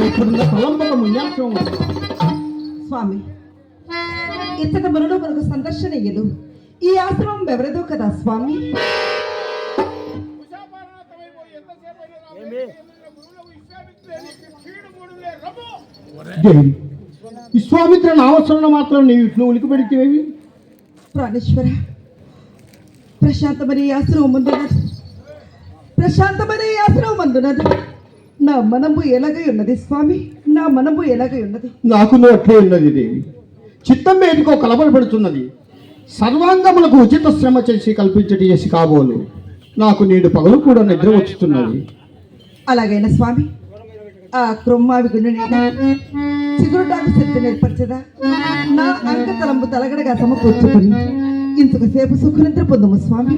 ఇప్పుడున్న తలంపక మున్యాసం స్వామి ఇచ్చట మనుడు మనకు సందర్శన ఇయ్యదు. ఈ ఆశ్రమం ఎవరిదో కదా స్వామి? విశ్వామిత్ర నామస్మరణ మాత్రం నీవు ఇట్లు ఉలికి పెడితేవి ప్రాణేశ్వర ప్రశాంతమని ఆశ్రమం అందున్నది ప్రశాంతమని ఆశ్రమం అందున్నది నా మనము ఎలాగై ఉన్నది స్వామి? నా మనము ఎలాగై ఉన్నది నాకు అట్లే ఉన్నది దేవి చిత్తం వేదికో కలబడబడుతున్నది సర్వాంగములకు ఉచిత శ్రమ చేసి కల్పించటి చేసి కాబోలు నాకు నేడు పగలు కూడా నిద్ర వచ్చుతున్నది. అలాగైనా స్వామి ఆ క్రొమ్మావి గుండె చిగురుటాకు శక్తి నేర్పరచదా? నా అంకతలంబు తలగడగా సమకూర్చుకుని ఇంతకుసేపు సుఖనిద్ర పొందము స్వామి.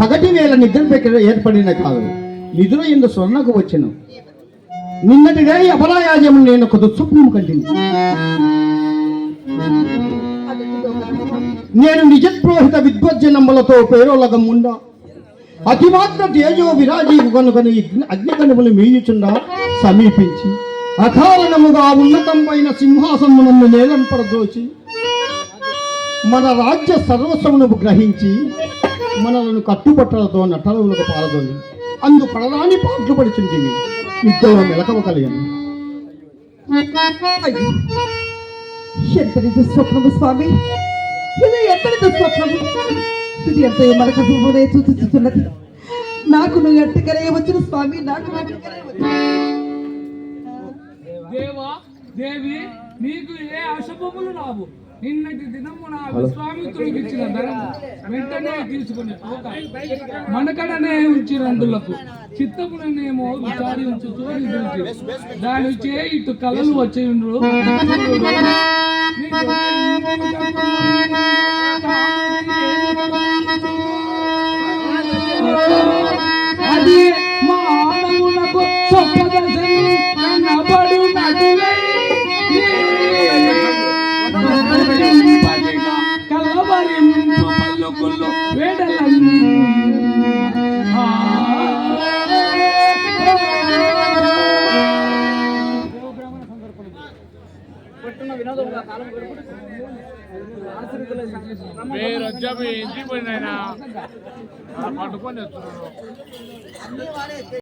పగటి వేళ నిద్ర పెక్క ఏర్పడిన కాదు. నిద్ర ఇందు స్వర్ణకు వచ్చెను. నిన్నటిదే అపరాయాజము నేను ఒక దుస్వప్నం కంటిని. నేను నిజప్రోహిత విద్వజ్జనములతో పేరోలగముండ. అతిమాత్ర తేజో విరాజీవు కనుకని అగ్నికణములు మీయుచుండా సమీపించి. అకారణముగా ఉన్నతమైన సింహాసనమునందు నేలను పడదోచి మన రాజ్య సర్వస్వమును గ్రహించి మనలను కట్టుబట్టలతో నటలవులకు పారదోలి అందు పడరాని పాటలు పడుచుంటివి ఇద్దరు మెలకవ కలిగను. ఎంతటి దుస్వప్నము స్వామి? ఇది ఎంతటి దుస్వప్నము ఇది ఎంత మనకు చూపునే చూచుచున్నది? నాకు నువ్వు ఎట్టుకనే వచ్చిన స్వామి నాకు దేవా దేవి నీకు ఏ అశుభములు రావు. నిన్నటి దినము నా విశ్వామిత్రుడికి ఇచ్చిన ధనం వెంటనే తీసుకుని పోక మనకడనే ఉంచినందులకు చిత్తములనేమో విచారి ఉంచు దాని చే ఇటు కళలు వచ్చేయుండ్రు అది మా మీరు వచ్చాము ఇంటికి పోయినాయన పట్టుకొని వస్తున్నారు